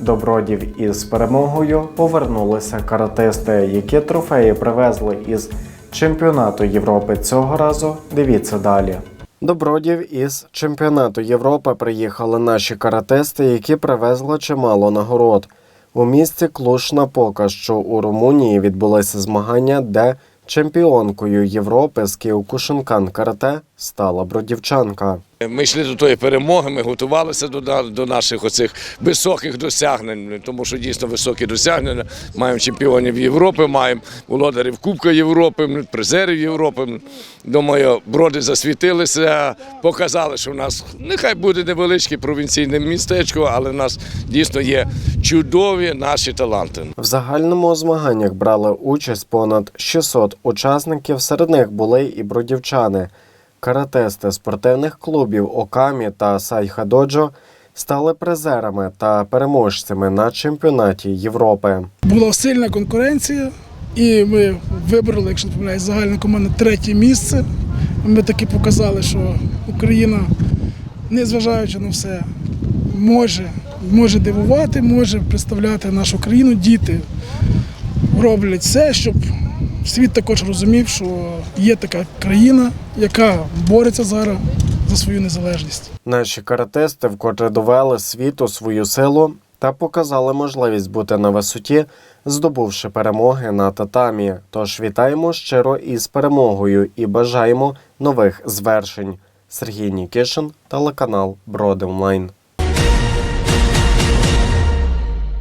До бродів із перемогою повернулися каратисти, які трофеї привезли із чемпіонату Європи цього разу. Дивіться далі. До бродів із чемпіонату Європи приїхали наші каратисти, які привезли чимало нагород. У місті Клуш-Напока, що у Румунії відбулися змагання, де чемпіонкою Європи з Кіокушинкан карате стала бродівчанка. Ми йшли до тої перемоги, ми готувалися до, до наших оцих високих досягнень, тому що дійсно високі досягнення. Маємо чемпіонів Європи, маємо володарів Кубка Європи, призерів Європи. Думаю, броди засвітилися, показали, що в нас нехай буде невеличке провінційне містечко, але в нас дійсно є чудові наші таланти. В загальному змаганнях брали участь понад 600 учасників. Серед них були і бродівчани. Каратисти спортивних клубів Окамі та Сайхадоджо стали призерами та переможцями на чемпіонаті Європи. Була сильна конкуренція, і ми вибрали, якщо не помиляюсь, загальна команда третє місце. Ми таки показали, що Україна, незважаючи на все, може, може дивувати, може представляти нашу країну. Діти роблять все, щоб світ також розумів, що є така країна, яка бореться зараз за свою незалежність. Наші каратисти вкотре довели світу свою силу та показали можливість бути на висоті, здобувши перемоги на татамі. Тож вітаємо щиро із перемогою і бажаємо нових звершень. Сергій Нікішин, телеканал Броди Онлайн.